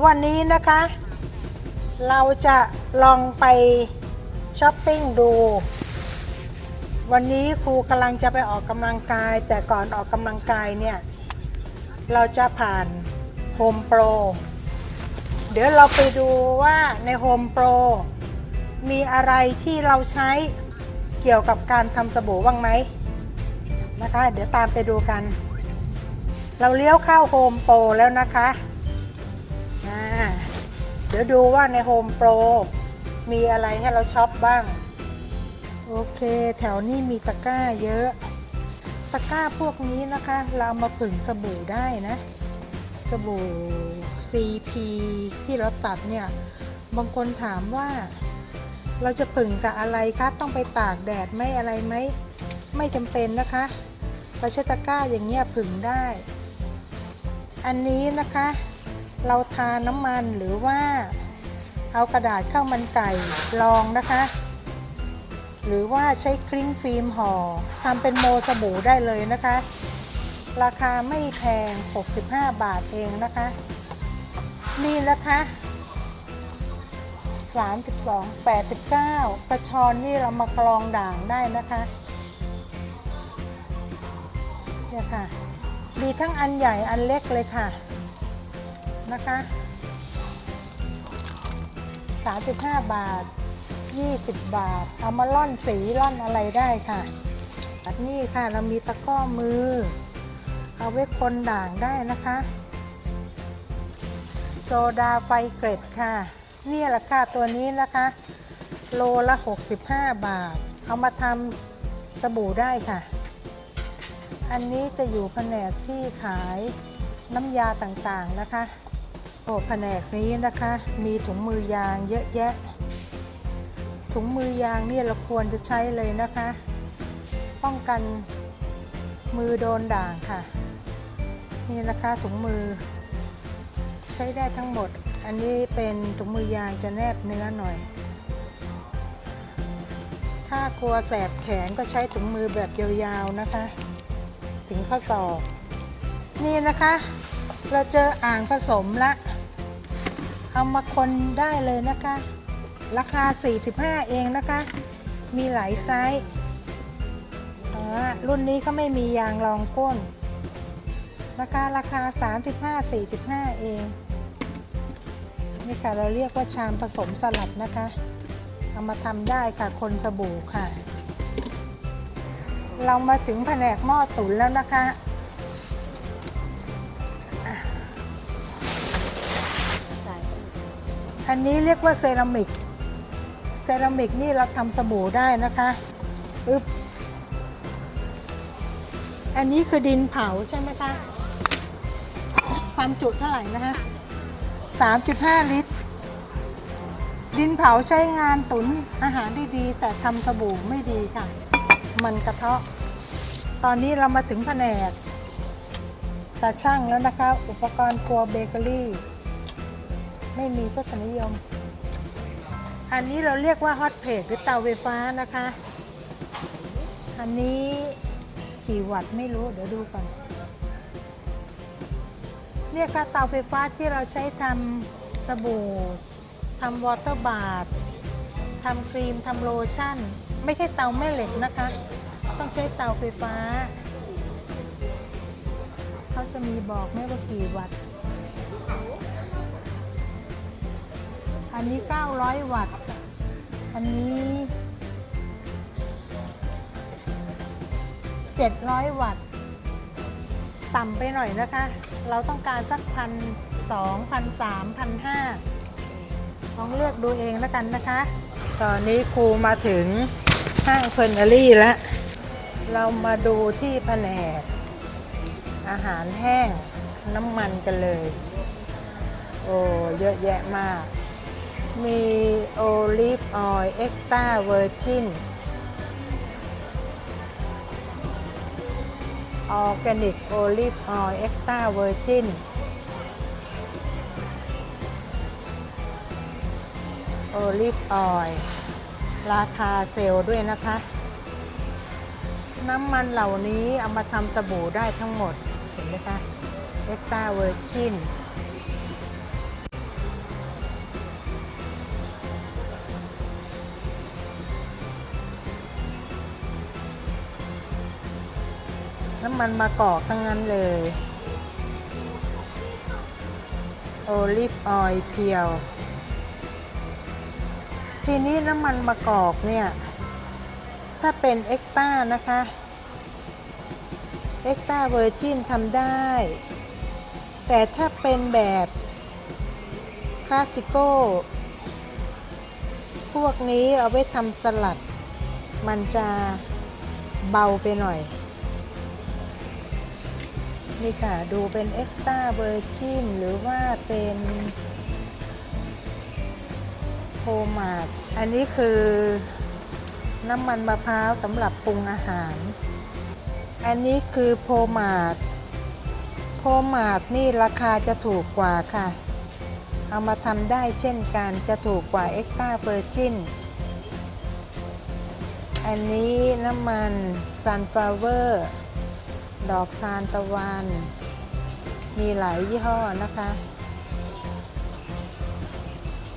วันนี้นะคะ เราจะลองไปช้อปปิ้งดู วันนี้ครูกำลังจะไปออกกำลังกาย แต่ก่อนออกกำลังกายเนี่ย เราจะผ่าน Home Pro เดี๋ยวเราไปดูว่าใน Home Pro มีอะไรที่เราใช้เกี่ยวกับการทำสบู่บ้างไหมนะคะ เดี๋ยวตามไปดูกัน เราเลี้ยวเข้า Home Pro แล้วนะคะ เดี๋ยวดูว่าใน Home Pro มีอะไรให้เราช็อปบ้าง โอเค แถวนี้มีตะกร้าเยอะ ตะกร้าพวกนี้นะคะ เราเอามาผึ่งสบู่ได้นะ สบู่ CP ที่เราตัดเนี่ย บางคนถามว่า เราจะผึ่งกับอะไรคะต้องไปตากแดดไหมอะไรไหม ไม่จำเป็นนะคะเราใช้ตะกร้าอย่างเงี้ยผึ่งได้ อันนี้นะคะ เราทาน้ำมันหรือว่าเอากระดาษข้าวมันไก่รองนะคะ หรือว่าใช้คลิ้งฟิล์มห่อทำเป็นโมสบู่ได้เลยนะคะ ราคาไม่แพง 65 บาทเองนะคะ นี่นะคะ32 89กระชอนนี่เรามากรองด่างได้นะคะเนี่ยค่ะ มีทั้งอันใหญ่อันเล็กเลยค่ะ นะคะ 35 บาท 20 บาท เอามาล่อนสีล่อนอะไรได้ค่ะอันนี้ค่ะเรามีตะก้อมือ เอาไว้คนด่างได้นะคะ โซดาไฟเกรดค่ะนี่แหละค่ะตัวนี้นะคะ โลละ 65 บาท เอามาทำสบู่ได้ค่ะ อันนี้จะอยู่แผนกที่ขายน้ำยาต่างๆนะคะ โอ้แผนกนี้นะคะ มีถุงมือยางเยอะแยะ ถุงมือยางเนี่ยเราควรจะใช้เลยนะคะ ป้องกันมือโดนด่างค่ะ นี่นะคะถุงมือ ใช้ได้ทั้งหมด อันนี้เป็นถุงมือยางจะแนบเนื้อหน่อย ถ้ากลัวแสบแขนก็ใช้ถุงมือแบบยาวๆนะคะ ถึงข้อศอกนี่นะคะ เราเจออ่างผสมละ เอามาคนได้เลยนะคะ ราคา 45 เองนะคะ มีหลายไซส์รุ่นนี้ก็ไม่มียางรองก้นนะคะราคา 35 45 เอง นี่ค่ะเราเรียกว่าชามผสมสลัดนะคะ เอามาทำได้ค่ะคนสบู่ค่ะ เรามาถึงแผนกหม้อตุ๋นแล้วนะคะ อันนี้เรียกว่าเซรามิก เซรามิกนี่เราทำสบู่ได้นะคะอึ๊บอันนี้คือดินเผาใช่ไหมคะ ความจุเท่าไหร่นะคะ3.5 ลิตร ดินเผาใช้งานตุนอาหารได้ดี แต่ทำสบู่ไม่ดีค่ะ มันกระเทาะ ตอนนี้เรามาถึงแผนกตาช่างแล้วนะคะ อุปกรณ์ครัวเบเกอรี่ ไม่มีทศนิยม อันนี้เราเรียกว่าฮอตเพลทหรือเตาไฟฟ้านะคะ อันนี้กี่วัตต์ไม่รู้เดี๋ยวดูก่อนเนี่ยค่ะเตาไฟฟ้าที่เราใช้ทำสบู่ทำวอเตอร์บาร์ทำครีมทำโลชั่น ไม่ใช่เตาแม่เหล็กนะคะ ต้องใช้เตาไฟฟ้า เขาจะมีบอกไหมว่ากี่วัตต์ อันนี้ 900 วัตต์ อันนี้ 700 วัตต์ ต่ำไปหน่อยนะคะ เราต้องการสักพันสองพันสามพันห้าลองเลือกดูเองแล้วกันนะคะ ตอนนี้ครูมาถึงห้างเฟอร์นารี่แล้ว เรามาดูที่แผนก อาหารแห้งน้ำมันกันเลย โอ้ เยอะแยะมาก มีโอลิฟออยล์เอ็กตาเวอร์จินออร์แกนิกโอลิฟออยล์เอ็กตาเวอร์จินโอลิฟออยล์ราคาเซลล์ด้วยนะคะ น้ำมันเหล่านี้เอามาทำสบู่ได้ทั้งหมด เห็นไหมคะเอ็กตาเวอร์จิน น้ำมันมะกอกทั้งนั้นเลยโอลิฟออยล์เพียว ทีนี้น้ำมันมะกอกเนี่ย ถ้าเป็นเอ็กต้านะคะเอ็กต้าเวอร์จินทำได้ แต่ถ้าเป็นแบบคลาสสิโกพวกนี้เอาไว้ทำสลัด มันจะเบาไปหน่อย นี่ค่ะ ดูเป็นเอ็กซ์ต้าเวอร์จินหรือว่าเป็นโฮมาสอันนี้คือน้ำมันมะพร้าวสำหรับปรุงอาหาร อันนี้คือโพมาดโพมาดนี่ราคาจะถูกกว่าค่ะ เอามาทำได้เช่นกันจะถูกกว่าเอ็กซ์ต้าเวอร์จินอันนี้น้ำมันซันฟลาเวอร์ ดอกทานตะวัน มีหลายยี่ห้อนะคะ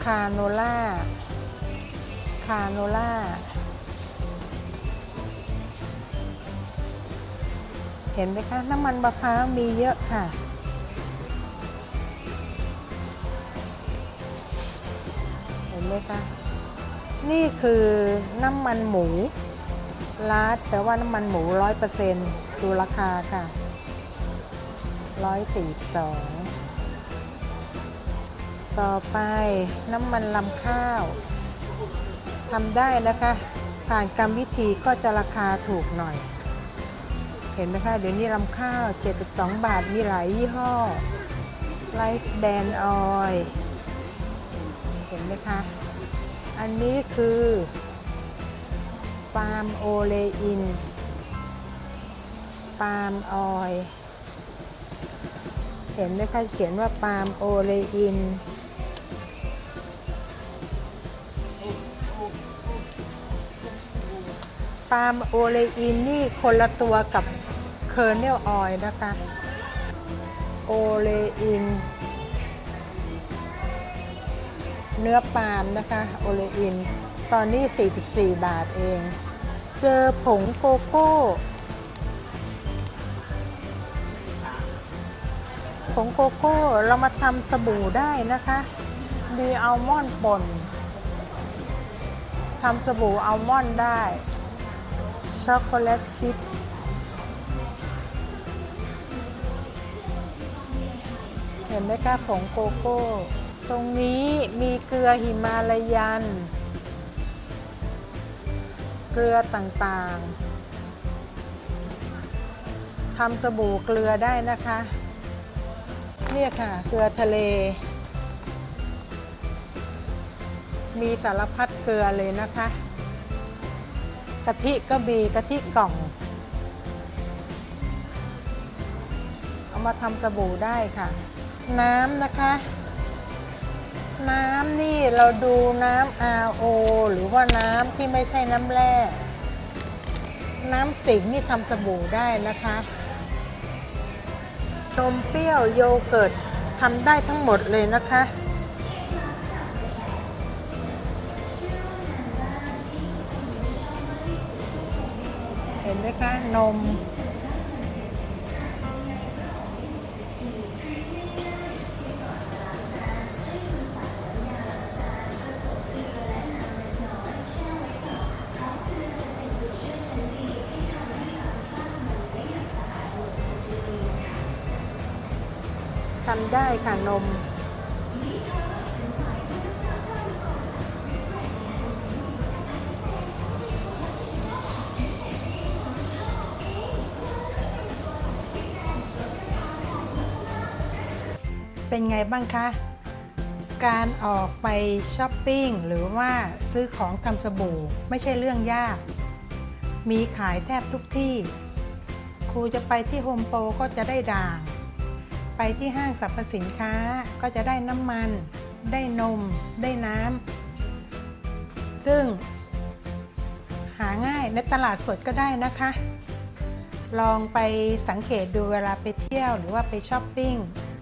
คาโนล่า คาโนล่า เห็นไหมคะ น้ำมันมะพร้าวมีเยอะค่ะเห็นไหมคะ นี่คือน้ำมันหมูลาดแปลว่าน้ำมันหมูร้อยเปอร์เซ็นต์ ดูราคาค่ะร้อยสี่สองต่อไปน้ำมันลำข้าวทำได้นะคะ ผ่านกรรมวิธีก็จะราคาถูกหน่อย เห็นไหมคะ เดี๋ยวนี้ลำข้าว 72 บาทมีหลายยี่ห้อไ i ซ์แบนออยเห็นไหมคะ อันนี้คือปาล์มโอเลอิน ปาล์มออยเห็นไหมคะเขียนว่าปาล์มโอเลอิน ปาล์มโอเลอินนี่คนละตัวกับเคอร์เนลออยนะคะ โอเลอิน เนื้อปาล์มนะคะโอเลอิน ตอนนี้ 44 บาทเอง เจอผงโกโก้ ผงโกโก้เรามาทำสบู่ได้นะคะมีอัลมอนด์ป่นทำสบู่อัลมอนด์ได้ ช็อกโกแลตชิพเห็นไหมคะผงโกโก้ ตรงนี้มีเกลือหิมาลายัน เกลือต่างๆทำสบู่เกลือได้นะคะ เนี่ยค่ะ เกลือทะเล มีสารพัดเกลือเลยนะคะ กะทิก็มีกะทิกล่อง เอามาทำสบู่ได้ค่ะ น้ำนะคะ น้ำนี่เราดูน้ำ RO หรือว่าน้ำที่ไม่ใช่น้ำแร่ น้ำสิงนี่ทำสบู่ได้นะคะ นมเปรี้ยวโยเกิร์ตทำได้ทั้งหมดเลยนะคะ เห็นไหมคะนม ทำได้ค่ะนม เป็นไงบ้างคะ การออกไปช้อปปิ้งหรือว่าซื้อของทำสบู่ไม่ใช่เรื่องยาก มีขายแทบทุกที่ ครูจะไปที่โฮมโปรก็จะได้ด่าง ไปที่ห้างสรรพสินค้าก็จะได้น้ำมัน ได้นม ได้น้ำ ซึ่ง หาง่ายในตลาดสดก็ได้นะคะ ลองไปสังเกตดูเวลาไปเที่ยวหรือว่าไปช้อปปิ้ง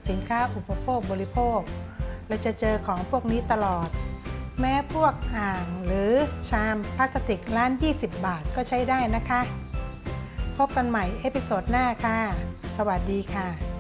สินค้าอุปโภคบริโภค เราจะเจอของพวกนี้ตลอด แม้พวกอ่างหรือชามพลาสติกร้าน 20 บาทก็ใช้ได้นะคะ พบกันใหม่เอพิโซดหน้าค่ะ สวัสดีค่ะ